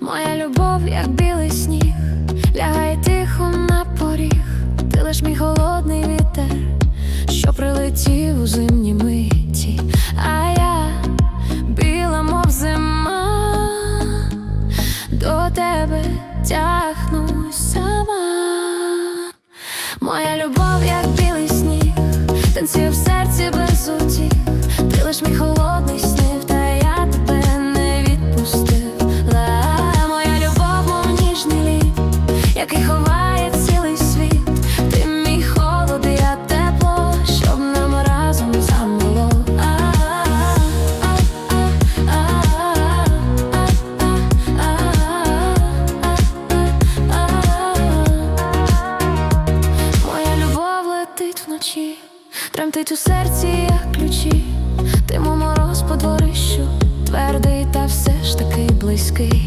Моя любов, як білий сніг, лягає тихо на поріг, ти лиш мій холодний вітер, що прилетів у зимні Моя любов, як білий сніг, танцює в серці без утіх, ти лиш мій холодний снив, та я тебе не відпустила. Моя любов, мов ніжний лід, який ховає летить вночі, тремтить у серці, як ключі. Ти мов мороз по дворищу, твердий та все ж таки близький.